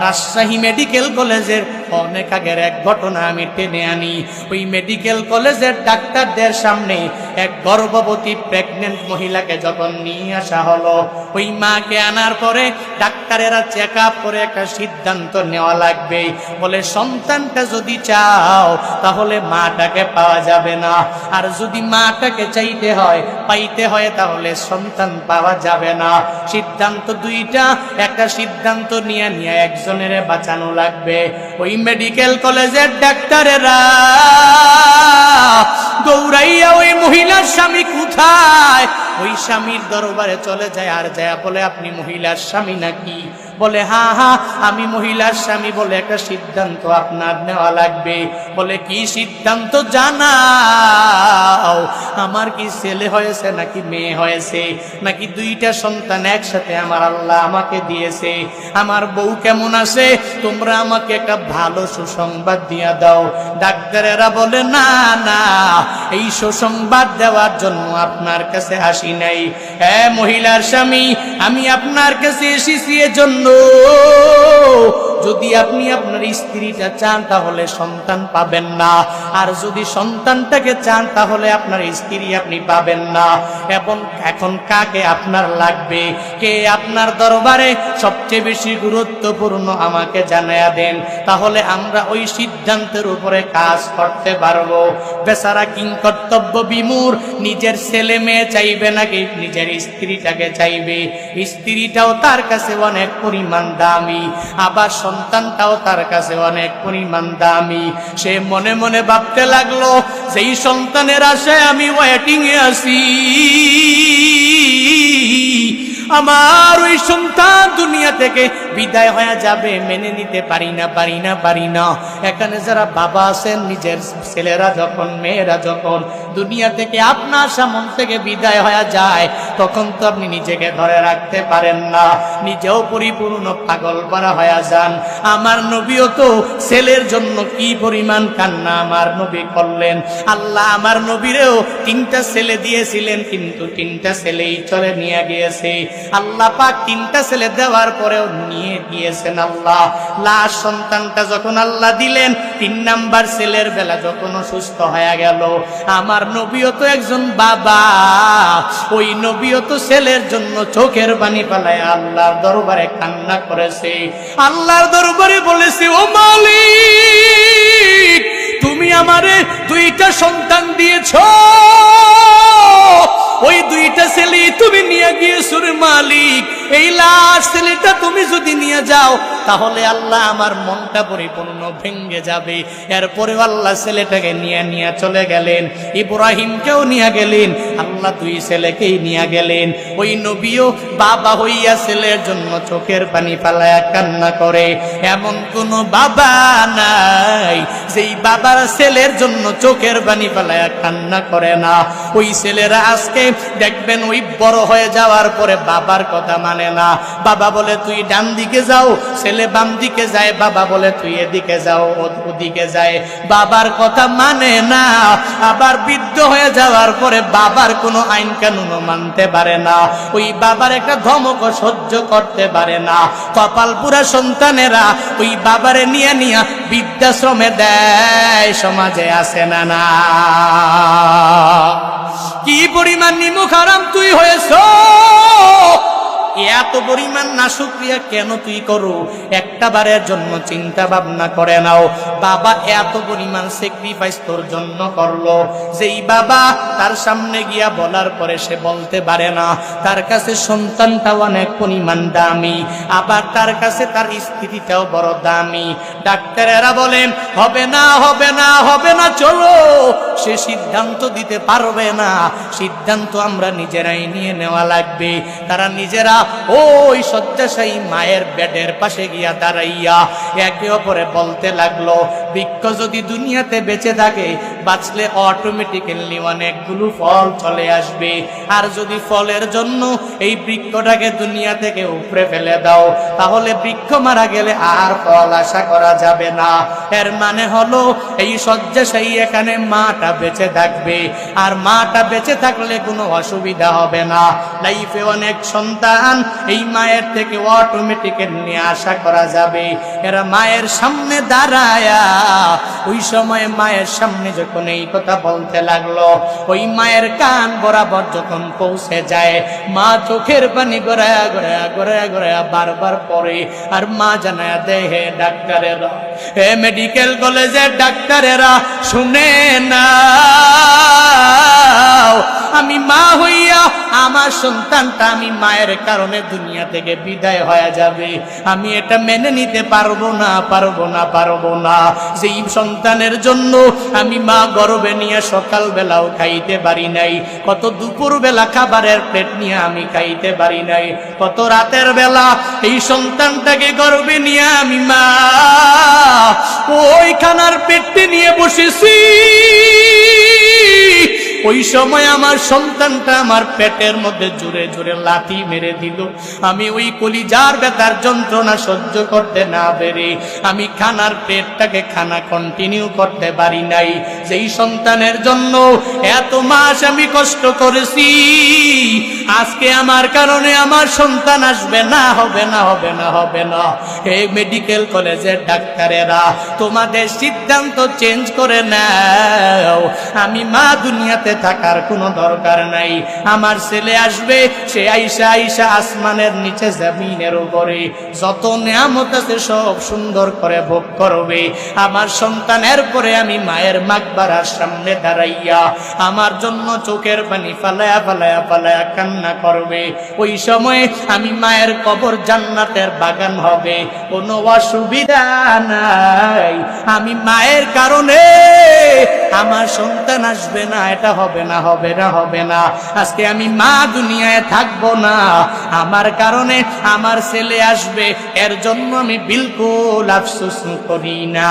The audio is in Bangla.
রাজশাহী মেডিকেল কলেজের অনেক আগের এক ঘটনা আমি টেনে আনি। ওই মেডিকেল কলেজের ডাক্তারদের সামনে এক গর্ভবতী প্রেগনেন্ট মহিলাকে যখন নিয়ে আসা হলো, ওই মাকে আনার পরে ডাক্তারেরা চেক আপ করে একটা সিদ্ধান্ত নেওয়া লাগবে। বলে, সন্তানটা যদি চাও, তাহলে মাটাকে পাওয়া যাবে না। আর যদি মাটাকে চাইতে হয়, পাইতে হয়, তাহলে সন্তান পাওয়া যাবে না। সিদ্ধান্ত দুইটা, একটা সিদ্ধান্ত নিয়ে নিয়ে একজনের বাঁচানো লাগবে। ওই মেডিকেল কলেজের ডাক্তারেরা দৌড়াইয়া ওই মহিলার স্বামী কোথায়? ওই স্বামীর দরবারে চলে যায়, আর যায় বলে, আপনি মহিলার স্বামী নাকি? বলে, হা হা, আমি মহিলার স্বামী বলে একটা সিদ্ধান্ত আপনার নেওয়া লাগবে। বলে, কি সিদ্ধান্ত জানাও? আমার কি ছেলে হয়েছে নাকি মেয়ে হয়েছে? নাকি দুইটা সন্তান একসাথে আমার আল্লাহ আমাকে দিয়েছে? আমার বউ কেমন আছে? তোমরা আমাকে একটা ভালো সুসংবাদ দিয়া দাও। ডাক্তারেরা বলে, না না, এই সুসংবাদ দেওয়ার জন্য আপনার কাছে আসি নাই। হ্যাঁ মহিলার স্বামী, আমি আপনার কাছে এসেছি এজন্য। যদি আপনি আপনার স্ত্রীটা চান, তাহলে সন্তান পাবেন না। আর যদি সন্তানটাকে চান, তাহলে আপনার স্ত্রী আপনি পাবেন না। এবং এখন কাকে আপনার লাগবে? কে আপনার দরবারে সবচেয়ে বেশি গুরুত্বপূর্ণ আমাকে জানায়া দেন? তাহলে আমরা ওই সিদ্ধান্তের উপরে কাজ করতে পারব। বেচারা কিং কর্তব্য বিমূর। নিজের ছেলে মেয়ে চাইবে নাকি? নিজের স্ত্রীটাকে চাইবে। স্ত্রীটাও তার কাছে অনেক পরিমাণ দামি। আবার সন্তানটাও তার কাছে অনেক পরিমাণ দামি। সে মনে মনে ভাবতে লাগল সেই সন্তানের আশায় আমি ওয়েটিং এ আছি, আমার ওই সন্তান দুনিয়া থেকে বিদায় হয়ে যাবে, মেনে নিতে পারি না পারি না পারি না। এখানে যারা বাবা আছেন, নিজের ছেলেরা যখন, মেয়েরা যখন দুনিয়া থেকে আপনার সামন থেকে বিদায় হয়ে যায়, তখন তো আপনি নিজেকে ধরে রাখতে পারেন না। নিজেও পরিপূর্ণ পাগল পারা হয়ে যান। আমার নবীও তো ছেলের জন্য কি পরিমাণ কান্না আমার নবী করলেন। আল্লাহ আমার নবীরেও তিনটা ছেলে দিয়েছিলেন, কিন্তু তিনটা ছেলেই চলে নিয়ে গিয়েছে। আল্লাহ পাক তিনটা ছেলে দেওয়ার পরেও নিয়ে গিয়েছেন আল্লাহ। লাশ সন্তানটা যখন আল্লাহ দিলেন, তিন নাম্বার ছেলের বেলা যখন অসুস্থ হয়ে গেল, আমার নবীও তো একজন বাবা। ওই নবীও তো ছেলের জন্য চোখের পানি পালায় আল্লাহর দরবারে কান্না করেছে। আল্লাহর দরবারে বলেছে, ও মালিক, তুমি আমারে দুইটা সন্তান দিয়েছ। এই লাশ ছেলেটা তুমি যদি নিয়ে যাও, তাহলে আল্লাহ আমার মনটা পরিপূর্ণ ভেঙ্গে যাবে। এরপরে আল্লাহ ছেলেটাকে নিয়ে নিয়ে চলে গেলেন, ইব্রাহিমকেও নিয়ে গেলেন আল্লাহ দুই ছেলেকেই নিয়ে গেলেন। ওই নবীও বাবা হইয়া ছেলের জন্য চোখের পানি পালায়া কান্না করে। এমন কোন বাবা নাই, যেই বাবার ছেলের জন্য চোখের পানি পালায়া কান্না করে না। ওই ছেলেরা আজকে দেখবেন ওই বড় হয়ে যাওয়ার পরে বাবার কথা মানে না। বাবা বলে, তুই ডান দিকে যাও, ছেলে বাম দিকে যায়, বাবা বলে, তুই এদিকে যাও ওদিকে যায়। বাবার কথা মানে না। আবার বৃদ্ধ হয়ে যাওয়ার পরে বাবার কোনো আইন কানুন মানতে পারে না। ওই বাবার একটা ধমক সহ্য করতে পারে না। কপাল পুরা সন্তানেরা ওই বাবারে নিয়ে নিয়ে বৃদ্ধাশ্রমে দেয়, সমাজে আসে না না। কি পরিমাণ নিমুখ আরাম তুই হয়েছ? এত পরিমাণ না শুক্রিয়া কেন তুই করো? একটা বারের জন্য চিন্তা ভাবনা করে নাও। বাবা এত পরিমাণ স্যাক্রিফাইস তোর জন্য করল। যেই বাবা তার সামনে গিয়া বলার পরে সে বলতে পারে না, তার কাছে সন্তানটাও অনেক পরিমাণ দামি, আবার তার কাছে তার স্ত্রীটাও বড় দামি। ডাক্তারেরা বলেন, হবে না হবে না হবে না, চলো। সে সিদ্ধান্ত দিতে পারবে না। সিদ্ধান্ত আমরা নিজেরাই নিয়ে নেওয়া লাগবে। তারা নিজেরা ওই শয্যাশায়ী মায়ের বেডের পাশে গিয়া দাঁড়াইয়া একে অপরে বলতে লাগল বৃক্ষ যদি দুনিয়াতে বেঁচে থাকে বাঁচলে অটোমেটিক্যালি অনেকগুলো ফল চলে আসবে। আর যদি ফলের জন্য এই বৃক্ষটাকে দুনিয়া থেকে উপরে ফেলে দাও, তাহলে বৃক্ষ মারা গেলে আর ফল আশা করা যাবে না। এর মানে হলো এই শয্যাশায়ী এখানে মাটা বেঁচে থাকবে। আর মাটা বেঁচে থাকলে কোনো অসুবিধা হবে না। লাইফে অনেক সন্তান এই মায়ের থেকে অটোমেটিক্যালি আশা করা যাবে। এরা মায়ের সামনে দাঁড়ায়া, ওই সময় মায়ের সামনে যখন এই কথা বলতে লাগল। ওই মায়ের কান বরাবর যখন পৌঁছে যায়, মা চোখের পানি গড়ায়া গড়ায়া গড়ায়া গড়ায়া বারবার পরে আর মা জানায়া, দেহে ডাক্তারেরা হে মেডিকেল কলেজের ডাক্তারেরা শুনে না। আমার সন্তানটা আমি মায়ের কারণে দুনিয়া থেকে বিদায় হয়ে যাবে। আমি এটা মেনে নিতে পারব না পারব না পারব না। যেই সন্তানের জন্য আমি মা গর্বে নিয়ে সকাল বেলাও খাইতে পারি নাই, কত দুপুর বেলা খাবারের প্লেট নিয়ে আমি খাইতে পারি নাই, কত রাতের বেলা এই সন্তানটাকে গর্বে নিয়ে আমি মা ওই খানার পেটটি নিয়ে বসেছি। ওই সময় আমার সন্তানটা আমার পেটের মধ্যে জোরে জোরে লাথি মেরে দিল। আমি ওই কলিজার ব্যথার যন্ত্রণা সহ্য করতে না পেরে আমি খানার পেটটাকে খানা কন্টিনিউ করতে পারি নাই। সেই সন্তানের জন্য এত মাস আমি কষ্ট করেছি, আজকে আমার কারণে আমার সন্তান আসবে না, হবে না হবে না হবে না। এই মেডিকেল কলেজের ডাক্তারেরা, তোমাদের সিদ্ধান্ত চেঞ্জ করে নাও। আমি মা দুনিয়াতে থাকার কোনো দরকার নাই। আমার ছেলে আসবে, সে আইসা আইসা আসমানের নিচে জমিনের উপরে। যত নিয়ামত আছে সব সুন্দর করে ভোগ করবে। আমার সন্তানের পরে আমি মায়ের মাকবারার সামনে দাঁড়াইয়া আমার জন্য চোখের পানি ফালায়া ফালায়া ফালায়া কান্না করবে। ওই সময় আমি মায়ের কবর জান্নাতের বাগান হবে। কোনো অসুবিধা নাই। আমি মায়ের কারণে আমার সন্তান আসবে না, এটা হবে না হবে না হবে না। আজকে আমি মা দুনিয়ায় থাকব না। আমার কারণে আমার ছেলে আসবে, এর জন্য আমি বিলকুল আফসোস করি না।